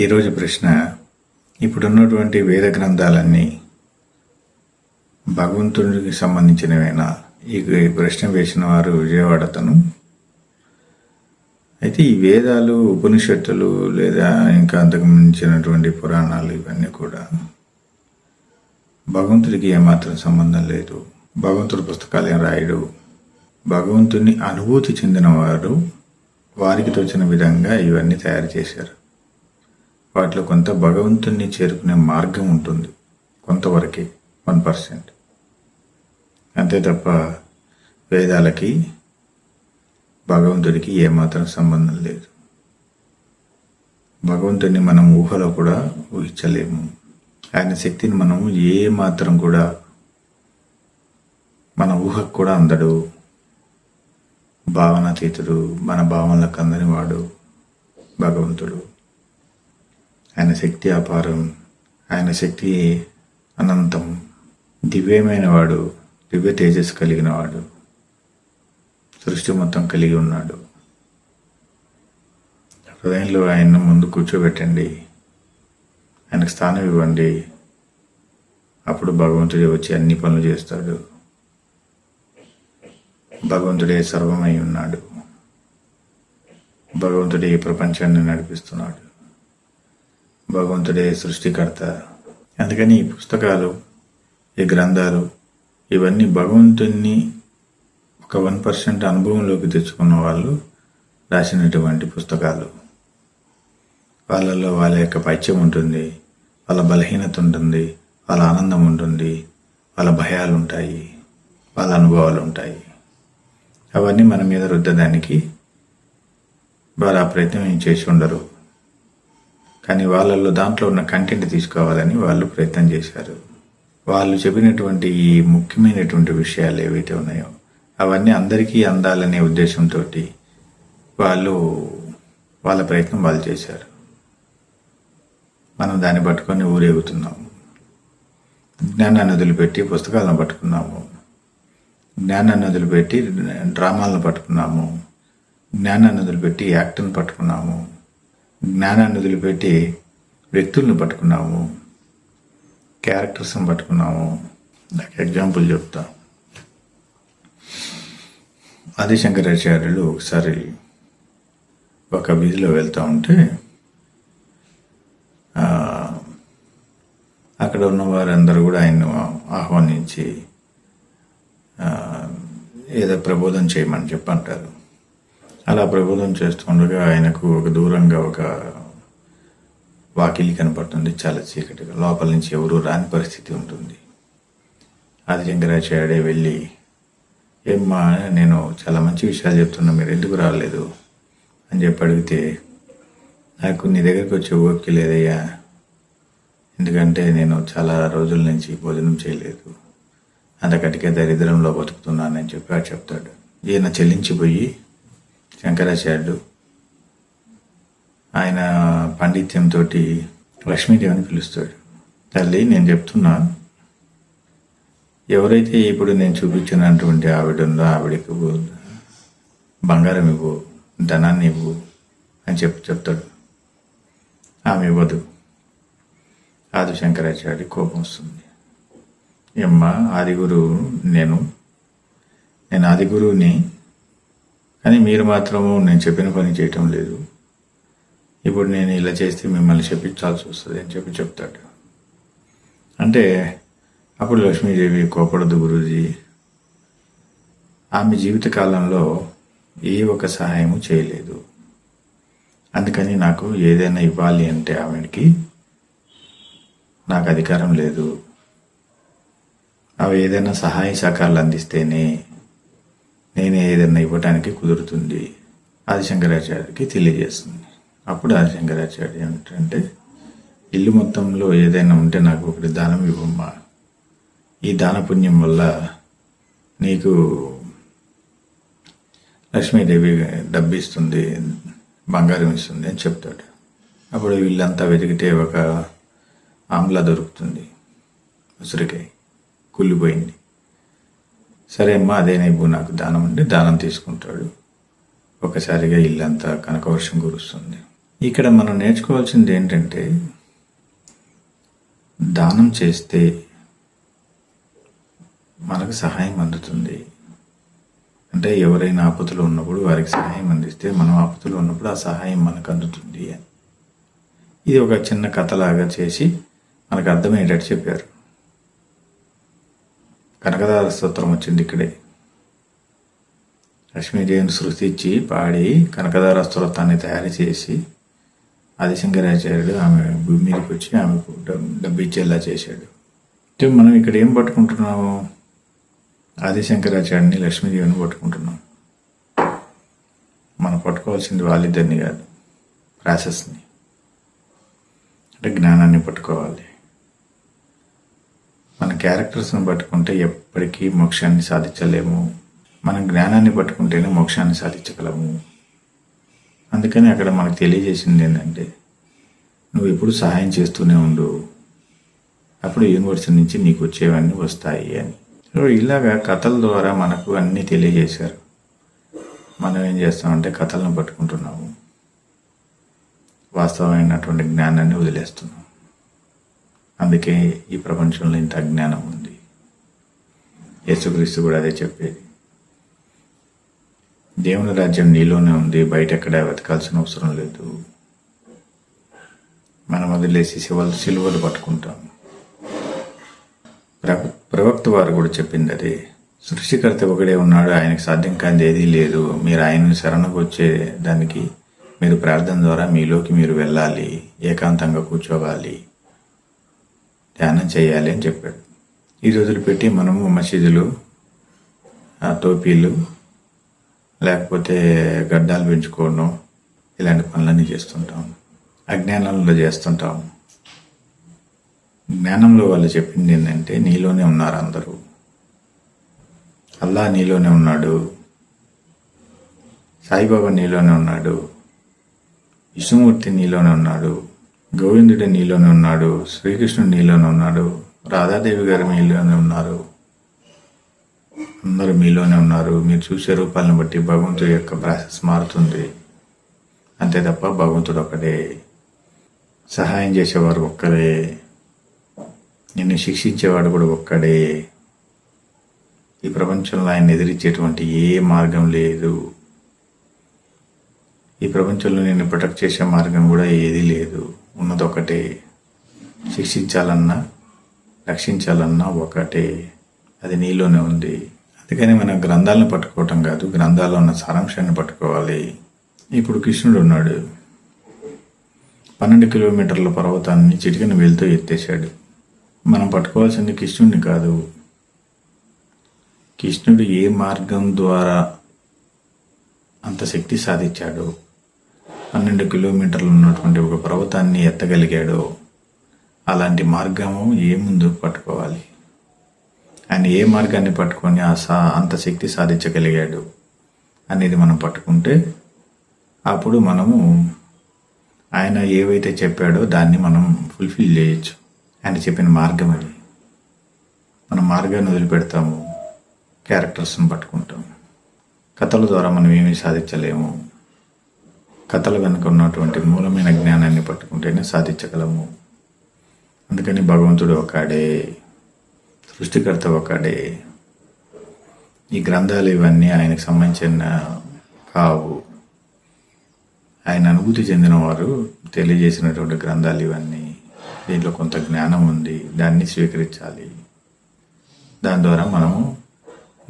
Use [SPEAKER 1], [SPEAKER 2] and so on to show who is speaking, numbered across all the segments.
[SPEAKER 1] ఈరోజు ప్రశ్న ఇప్పుడున్నటువంటి వేద గ్రంథాలన్నీ భగవంతుడికి సంబంధించినవేనా? ఈ ప్రశ్న వేసిన వారు విజయవాడ అతను అయితే ఈ వేదాలు ఉపనిషత్తులు లేదా ఇంకా అంతకు మించినటువంటి పురాణాలు ఇవన్నీ కూడా భగవంతుడికి ఏమాత్రం సంబంధం లేదు. భగవంతుడి పుస్తకాలు ఏం రాయడు. భగవంతుని అనుభూతి చెందిన వారు వారికి తోచిన విధంగా ఇవన్నీ తయారు చేశారు. వాటిలో కొంత భగవంతుణ్ణి చేరుకునే మార్గం ఉంటుంది. కొంతవరకే వన్ పర్సెంట్. అంతే తప్ప వేదాలకి భగవంతుడికి ఏమాత్రం సంబంధం లేదు. భగవంతుడిని మనం ఊహలో కూడా ఊహించలేము. ఆయన శక్తిని మనం ఏ మాత్రం కూడా మన ఊహకు కూడా అందడు. భావనాతీతుడు మన భావనలకు అందని వాడు భగవంతుడు. ఆయన శక్తి అపారం ఆయన శక్తి అనంతం దివ్యమైన వాడు దివ్య తేజస్సు కలిగిన వాడు సృష్టి మొత్తం కలిగి ఉన్నాడు. హృదయంలో ఆయన ముందు కూర్చోబెట్టండి. ఆయనకు స్థానం ఇవ్వండి. అప్పుడు భగవంతుడే వచ్చి అన్ని పనులు చేస్తాడు. భగవంతుడే సర్వమై ఉన్నాడు. భగవంతుడే ఈ ప్రపంచాన్ని నడిపిస్తున్నాడు. భగవంతుడే సృష్టికర్త. అందుకని ఈ పుస్తకాలు ఈ గ్రంథాలు ఇవన్నీ భగవంతుణ్ణి ఒక వన్ పర్సెంట్ అనుభవంలోకి తెచ్చుకున్న వాళ్ళు రాసినటువంటి పుస్తకాలు. వాళ్ళల్లో వాళ్ళ యొక్క పైత్యం ఉంటుంది వాళ్ళ బలహీనత ఉంటుంది వాళ్ళ ఆనందం ఉంటుంది వాళ్ళ భయాలు ఉంటాయి వాళ్ళ అనుభవాలు ఉంటాయి. అవన్నీ మన మీద రుద్దడానికి వారు ఆ ప్రయత్నం ఏం చేసి ఉండరు. కానీ వాళ్ళల్లో దాంట్లో ఉన్న కంటెంట్ తీసుకోవాలని వాళ్ళు ప్రయత్నం చేశారు. వాళ్ళు చెప్పినటువంటి ఈ ముఖ్యమైనటువంటి విషయాలు ఏవైతే ఉన్నాయో అవన్నీ అందరికీ అందాలనే ఉద్దేశంతో వాళ్ళు వాళ్ళ ప్రయత్నం వాళ్ళు చేశారు. మనం దాన్ని పట్టుకొని ఊరేగుతున్నాము. జ్ఞానాన్ని వదిలిపెట్టి పుస్తకాలను పట్టుకున్నాము. జ్ఞానాన్ని వదిలిపెట్టి డ్రామాలను పట్టుకున్నాము. జ్ఞానాన్ని వదిలిపెట్టి యాక్ట్ని పట్టుకున్నాము. జ్ఞానాన్ని వదిలిపెట్టి వ్యక్తుల్ని పట్టుకున్నాము. క్యారెక్టర్స్ని పట్టుకున్నాము. నాకు ఎగ్జాంపుల్ చెప్తా. ఆదిశంకరాచార్యులు ఒకసారి ఒక వీధిలో వెళ్తూ ఉంటే అక్కడ ఉన్న వారందరూ కూడా ఆయన్ను ఆహ్వానించి ఏదో ప్రబోధం చేయమని చెప్పి అంటారు అలా ప్రబోధం చేస్తుండగా ఆయనకు ఒక దూరంగా ఒక వాకిలి కనపడుతుంది చాలా చీకటిగా. లోపల నుంచి ఎవరూ రాని పరిస్థితి ఉంటుంది. ఆది శంకరాచార్యుడే వెళ్ళి ఏమ్మా నేను చాలా మంచి విషయాలు చెప్తున్నా మీరు ఎందుకు రాలేదు? అని చెప్పి అడిగితే నాకు నీ దగ్గరికి వచ్చే ఓపిక లేదయ్యా. ఎందుకంటే నేను చాలా రోజుల నుంచి భోజనం చేయలేదు. అంతకటికే దరిద్రంలో బతుకుతున్నానని చెప్పి చెప్తాడు. ఈయన చెల్లించిపోయి శంకరాచార్యుడు ఆయన పాండిత్యంతో లక్ష్మీదేవిని పిలుస్తాడు. తల్లి నేను చెప్తున్నా ఎవరైతే ఇప్పుడు నేను చూపించినటువంటి ఆవిడ ఉందో ఆవిడకి బంగారం ఇవ్వు. ధనాన్ని ఇవ్వు అని చెప్పి చెప్తాడు. ఆమె ఇవ్వదు. ఆది శంకరాచార్య కోపం వస్తుంది. ఏమ్మ ఆదిగురు నేను. నేను ఆదిగురువుని కానీ మీరు మాత్రము నేను చెప్పిన పని చేయటం లేదు. ఇప్పుడు నేను ఇలా చేస్తే మిమ్మల్ని చెప్పించాల్సి వస్తుంది అని చెప్పి చెప్తాడు. అంటే అప్పుడు లక్ష్మీదేవి కోపడదు గురూజీ. ఆమె జీవిత కాలంలో ఏ ఒక సహాయము చేయలేదు. అందుకని నాకు ఏదైనా ఇవ్వాలి అంటే ఆమెకి నాకు అధికారం లేదు. అవి ఏదైనా సహాయ సహకారాలు అందిస్తేనే నేను ఏదైనా ఇవ్వటానికి కుదురుతుంది ఆదిశంకరాచార్యకి తెలియజేస్తుంది. అప్పుడు ఆదిశంకరాచార్య ఏమిటంటే ఇల్లు మొత్తంలో ఏదైనా ఉంటే నాకు ఒకటి దానం ఇవ్వమ్మా. ఈ దాన పుణ్యం వల్ల నీకు లక్ష్మీదేవి డబ్బు ఇస్తుంది బంగారం ఇస్తుంది అని చెప్తాడు. అప్పుడు వీళ్ళంతా వెతికితే ఒక ఆమ్లా దొరుకుతుంది ఉసిరికాయ కుళ్ళిపోయింది. సరే అమ్మా అదే ఇవ్వు నాకు దానం అంటే దానం తీసుకుంటాడు. ఒకసారిగా ఇల్లంతా కనకవర్షం కురుస్తుంది. ఇక్కడ మనం నేర్చుకోవాల్సింది ఏంటంటే దానం చేస్తే మనకు సహాయం అందుతుంది. అంటే ఎవరైనా ఆపదలో ఉన్నప్పుడు వారికి సహాయం అందిస్తే మనం ఆపదలో ఉన్నప్పుడు ఆ సహాయం మనకు అందుతుంది. అని ఇది ఒక చిన్న కథలాగా చేసి మనకు అర్థమయ్యేటట్టు చెప్పారు. కనకదార స్తోత్రం వచ్చింది ఇక్కడే. లక్ష్మీదేవిని సృష్టించి పాడి కనకదార స్తోత్రాన్ని తయారు చేసి ఆదిశంకరాచార్యుడు ఆమె భూమి మీదకి వచ్చి ఆమెకు డబ్బు డబ్బు ఇచ్చేలా చేశాడు. అంటే మనం ఇక్కడ ఏం పట్టుకుంటున్నాము? ఆదిశంకరాచార్యుని లక్ష్మీదేవిని పట్టుకుంటున్నాం. మనం పట్టుకోవాల్సింది వాళ్ళిద్దరిని కాదు ప్రాసెస్ని. అంటే జ్ఞానాన్ని పట్టుకోవాలి. క్యారెక్టర్స్ని పట్టుకుంటే ఎప్పటికీ మోక్షాన్ని సాధించలేము. మన జ్ఞానాన్ని పట్టుకుంటేనే మోక్షాన్ని సాధించగలము. అందుకని అక్కడ మనకు తెలియజేసింది ఏంటంటే నువ్వు ఎప్పుడు సహాయం చేస్తూనే ఉండు. అప్పుడు యూనివర్సిటీ నుంచి నీకు వచ్చేవన్నీ వస్తాయి అని. సో ఇలాగా కథల ద్వారా మనకు అన్నీ తెలియజేశారు. మనం ఏం చేస్తామంటే కథలను పట్టుకుంటున్నాము. వాస్తవమైనటువంటి జ్ఞానాన్ని వదిలేస్తున్నాం. అందుకే ఈ ప్రపంచంలో ఇంత అజ్ఞానం ఉంది. యేసుక్రీస్తు కూడా అదే చెప్పేది. దేవుని రాజ్యం నీలోనే ఉంది బయట ఎక్కడ వెతకాల్సిన అవసరం లేదు. మనం వదిలేసి శివలు సిలువలు పట్టుకుంటాం. ప్ర ప్రవక్త వారు కూడా చెప్పింది అదే. సృష్టికర్త ఒకడే ఉన్నాడు ఆయనకు సాధ్యం కానిది ఏదీ లేదు. మీరు ఆయనను శరణకు వచ్చే దానికి మీరు ప్రార్థన ద్వారా మీలోకి మీరు వెళ్ళాలి ఏకాంతంగా కూర్చోవాలి. ధ్యానం చేయాలి అని చెప్పాడు. ఈ రోజులు పెట్టి మనము మసీదులు టోపీలు లేకపోతే గడ్డాలు పెంచుకోవడం ఇలాంటి పనులన్నీ చేస్తుంటాం. అజ్ఞానంలో చేస్తుంటాం. జ్ఞానంలో వాళ్ళు చెప్పింది ఏంటంటే నీలోనే ఉన్నారు అందరూ. అల్లా నీలోనే ఉన్నాడు. సాయిబాబా నీలోనే ఉన్నాడు. విష్ణుమూర్తి నీలోనే ఉన్నాడు. గోవిందుడు నీలోనే ఉన్నాడు శ్రీకృష్ణుడు నీలోనే ఉన్నాడు రాధాదేవి గారు మీలోనే ఉన్నారు. అందరూ మీలోనే ఉన్నారు. మీరు చూసే రూపాలను బట్టి భగవంతుడి యొక్క ప్రాసెస్ మారుతుంది. అంతే తప్ప భగవంతుడు ఒక్కడే. సహాయం చేసేవారు ఒక్కడే నిన్ను శిక్షించేవాడు కూడా ఒక్కడే. ఈ ప్రపంచంలో ఆయన ఎదిరించేటువంటి ఏ మార్గం లేదు. ఈ ప్రపంచంలో నిన్ను ప్రొటెక్ట్ చేసే మార్గం కూడా ఏది లేదు. ఉన్నదొకటే. శిక్షించాలన్నా రక్షించాలన్నా ఒకటే. అది నీలోనే ఉంది. అందుకని మన గ్రంథాలను పట్టుకోవటం కాదు గ్రంథాల్లో ఉన్న సారాంశాన్ని పట్టుకోవాలి. ఇప్పుడు కృష్ణుడు ఉన్నాడు. పన్నెండు కిలోమీటర్ల పర్వతాన్ని చిటికిన వేలుతో ఎత్తేసాడు మనం పట్టుకోవాల్సింది కృష్ణుడిని కాదు. కృష్ణుడు ఏ మార్గం ద్వారా అంత శక్తి సాధించాడు పన్నెండు కిలోమీటర్లు ఉన్నటువంటి ఒక పర్వతాన్ని ఎత్తగలిగాడో అలాంటి మార్గము ఏ ముందు పట్టుకోవాలి? ఆయన ఏ మార్గాన్ని పట్టుకొని ఆ సా అంత శక్తి సాధించగలిగాడు అనేది మనం పట్టుకుంటే అప్పుడు మనము ఆయన ఏవైతే చెప్పాడో దాన్ని మనం ఫుల్ఫిల్ చేయొచ్చు. ఆయన చెప్పిన మార్గం అది. మన మార్గాన్ని వదిలిపెడతాము క్యారెక్టర్స్ని పట్టుకుంటాము. కథల ద్వారా మనం ఏమీ సాధించలేము. కథల వెనుక ఉన్నటువంటి మూలమైన జ్ఞానాన్ని పట్టుకుంటేనే సాధించగలము. అందుకని భగవంతుడు ఒకడే సృష్టికర్త ఒకడే. ఈ గ్రంథాలు ఇవన్నీ ఆయనకు సంబంధించిన కావు. ఆయన అనుభూతి చెందినవారు తెలియజేసినటువంటి గ్రంథాలు ఇవన్నీ. దీంట్లో కొంత జ్ఞానం ఉంది దాన్ని స్వీకరించాలి. దాని ద్వారా మనము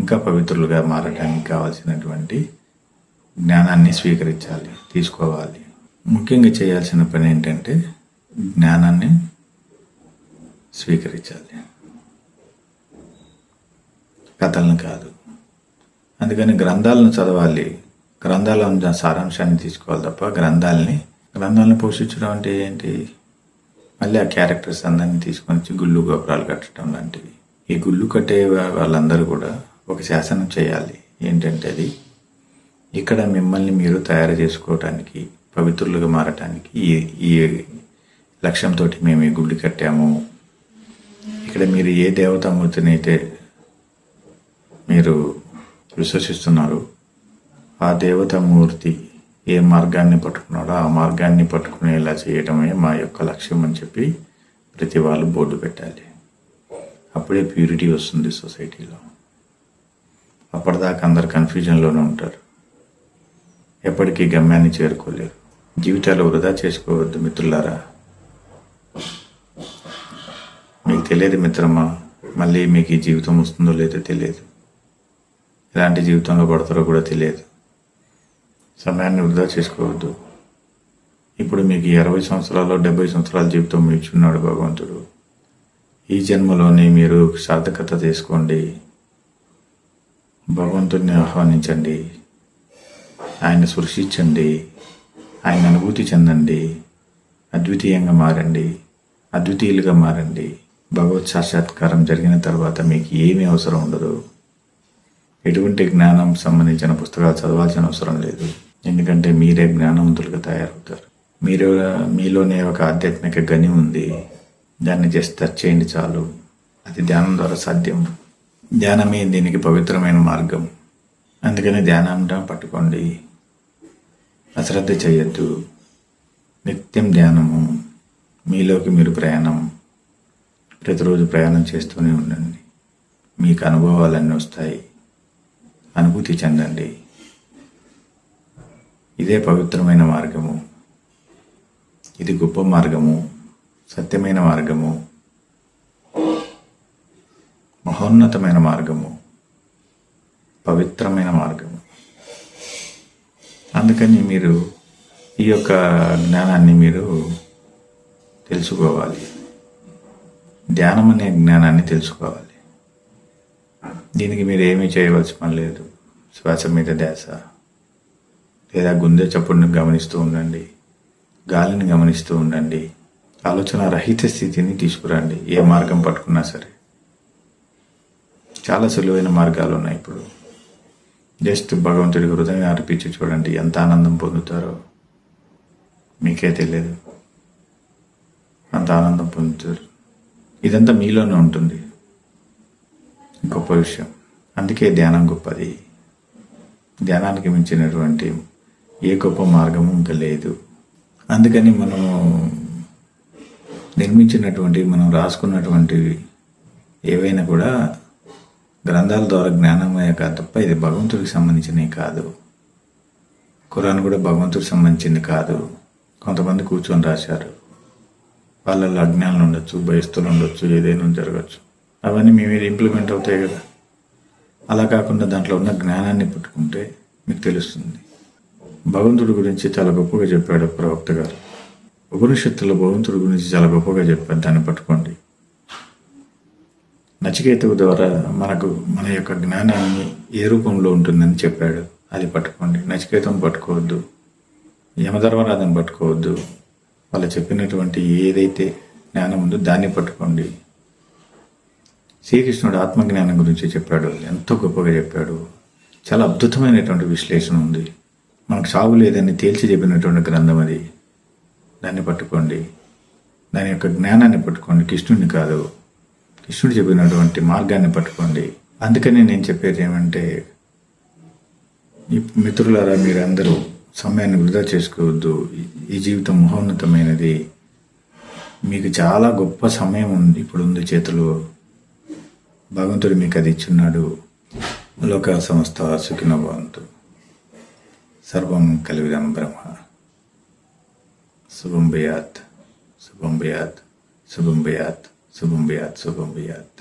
[SPEAKER 1] ఇంకా పవిత్రులుగా మారడానికి కావాల్సినటువంటి జ్ఞానాన్ని స్వీకరించాలి తీసుకోవాలి. ముఖ్యంగా చేయాల్సిన పని ఏంటంటే జ్ఞానాన్ని స్వీకరించాలి. కథలను కాదు. అందుకని గ్రంథాలను చదవాలి. గ్రంథాల సారాంశాన్ని తీసుకోవాలి తప్ప గ్రంథాలని గ్రంథాలను పోషించడం అంటే ఏంటి? మళ్ళీ ఆ క్యారెక్టర్స్ అందరినీ తీసుకొని వచ్చి గుళ్ళు గోపురాలు కట్టడం లాంటివి. ఈ గుళ్ళు కట్టే వాళ్ళందరూ కూడా ఒక శాసనం చేయాలి. ఏంటంటే అది ఇక్కడ మిమ్మల్ని మీరు తయారు చేసుకోవటానికి పవిత్రులుగా మారటానికి ఈ ఈ లక్ష్యంతో మేము ఈ గుడి కట్టాము. ఇక్కడ మీరు ఏ దేవతామూర్తిని అయితే మీరు విశ్వసిస్తున్నారు ఆ దేవతామూర్తి ఏ మార్గాన్ని పట్టుకున్నాడో ఆ మార్గాన్ని పట్టుకునేలా చేయడమే మా యొక్క లక్ష్యం అని చెప్పి ప్రతి వాళ్ళు బోర్డు పెట్టాలి. అప్పుడే ప్యూరిటీ వస్తుంది సొసైటీలో. అప్పటిదాకా అందరు కన్ఫ్యూజన్లోనే ఉంటారు. ఎప్పటికీ గమ్యాన్ని చేరుకోలేరు జీవితాలు వృధా చేసుకోవద్దు మిత్రులారా. మీకు తెలియదు మిత్రమా మళ్ళీ మీకు ఈ జీవితం వస్తుందో లేదో తెలియదు. ఎలాంటి జీవితంలో పడతారో కూడా తెలియదు. సమయాన్ని వృధా చేసుకోవద్దు. ఇప్పుడు మీకు అరవై సంవత్సరాలు డెబ్బై సంవత్సరాల జీవితం మీచున్నాడు భగవంతుడు. ఈ జన్మలోనే మీరు సార్థకత చేసుకోండి భగవంతుడిని ఆహ్వానించండి. ఆయన సృష్టించండి ఆయన అనుభూతి చెందండి. అద్వితీయంగా మారండి. అద్వితీయులుగా మారండి. భగవత్ సాక్షాత్కారం జరిగిన తర్వాత మీకు ఏమీ అవసరం ఉండదు. ఎటువంటి జ్ఞానం సంబంధించిన పుస్తకాలు చదవాల్సిన అవసరం లేదు. ఎందుకంటే మీరే జ్ఞానవంతులుగా తయారవుతారు. మీరు మీలోనే ఒక ఆధ్యాత్మిక గని ఉంది. దాన్ని జస్ట్ టచ్ చేయండి చాలు. అది ధ్యానం ద్వారా సాధ్యం. ధ్యానమే దీనికి పవిత్రమైన మార్గం. అందుకని ధ్యానం పట్టుకోండి. అశ్రద్ధ చేయొద్దు. నిత్యం ధ్యానము. మీలోకి మీరు ప్రయాణం. ప్రతిరోజు ప్రయాణం చేస్తూనే ఉండండి. మీకు అనుభవాలన్నీ వస్తాయి. అనుభూతి చెందండి. ఇదే పవిత్రమైన మార్గము. ఇది గొప్ప మార్గము. సత్యమైన మార్గము. మహోన్నతమైన మార్గము. పవిత్రమైన మార్గం అందుకని మీరు ఈ యొక్క జ్ఞానాన్ని మీరు తెలుసుకోవాలి. ధ్యానం అనే జ్ఞానాన్ని తెలుసుకోవాలి. దీనికి మీరు ఏమీ చేయవలసిన పని లేదు. శ్వాస మీద ధ్యాస. లేదా గుండె చప్పుడుని గమనిస్తూ ఉండండి. గాలిని గమనిస్తూ ఉండండి. ఆలోచన రహిత స్థితిని తీసుకురండి. ఏ మార్గం పట్టుకున్నా సరే. చాలా సులువైన మార్గాలు ఉన్నాయి ఇప్పుడు. జస్ట్ భగవంతుడి హృదయం అర్పించి చూడండి ఎంత ఆనందం పొందుతారో. మీకే తెలియదు. అంత ఆనందం పొందుతారు. ఇదంతా మీలోనే ఉంటుంది. గొప్ప విషయం. అందుకే ధ్యానం గొప్పది. ధ్యానానికి మించినటువంటి ఏ గొప్ప మార్గము ఇంకా లేదు. అందుకని మనము నిర్మించినటువంటి మనం రాసుకున్నటువంటివి ఏవైనా కూడా గ్రంథాల ద్వారా జ్ఞానమయ్యాక తప్ప ఇది భగవంతుడికి సంబంధించినవి కాదు. ఖురాన్ కూడా భగవంతుడికి సంబంధించింది కాదు. కొంతమంది కూర్చొని రాశారు. వాళ్ళలో అజ్ఞానం ఉండొచ్చు భయస్తులు ఉండొచ్చు ఏదైనా జరగచ్చు. అవన్నీ మీ మీద ఇంప్లిమెంట్ అవుతాయి కదా. అలా కాకుండా దాంట్లో ఉన్న జ్ఞానాన్ని పట్టుకుంటే మీకు తెలుస్తుంది. భగవంతుడి గురించి చాలా గొప్పగా చెప్పాడు ప్రవక్త గారు. ఉపనిషత్తులో భగవంతుడి గురించి చాలా గొప్పగా చెప్పాడు దాన్ని పట్టుకోండి. నచికేతువు ద్వారా మనకు మన యొక్క జ్ఞానాన్ని ఏ రూపంలో ఉంటుందని చెప్పాడు. అది పట్టుకోండి. నచికేతం పట్టుకోవద్దు. యమధర్మరాజుని పట్టుకోవద్దు. వాళ్ళు చెప్పినటువంటి ఏదైతే జ్ఞానం ఉందో దాన్ని పట్టుకోండి. శ్రీకృష్ణుడు ఆత్మజ్ఞానం గురించి చెప్పాడు. ఎంతో గొప్పగా చెప్పాడు. చాలా అద్భుతమైనటువంటి విశ్లేషణ ఉంది. మనకు సాగు లేదని తేల్చి చెప్పినటువంటి గ్రంథం అది. దాన్ని పట్టుకోండి. దాని యొక్క జ్ఞానాన్ని పట్టుకోండి. కృష్ణుడిని కాదు. కృష్ణుడు చెప్పినటువంటి మార్గాన్ని పట్టుకోండి. అందుకని నేను చెప్పేది ఏమంటే మిత్రులారా మీరందరూ సమయాన్ని వృధా చేసుకోవద్దు. ఈ జీవితం మహోన్నతమైనది. మీకు చాలా గొప్ప సమయం ఉంది ఇప్పుడు ఉంది చేతిలో. భగవంతుడు మీకు అది ఇచ్చున్నాడు. లోక సంస్థ సుఖిన భవంతు సర్వం కలివిదం బ్రహ్మ. శుభం భయాత్ శుభం భయాత్ శుభం భయాత్. శుభం భయాత్ శుభం భయాత్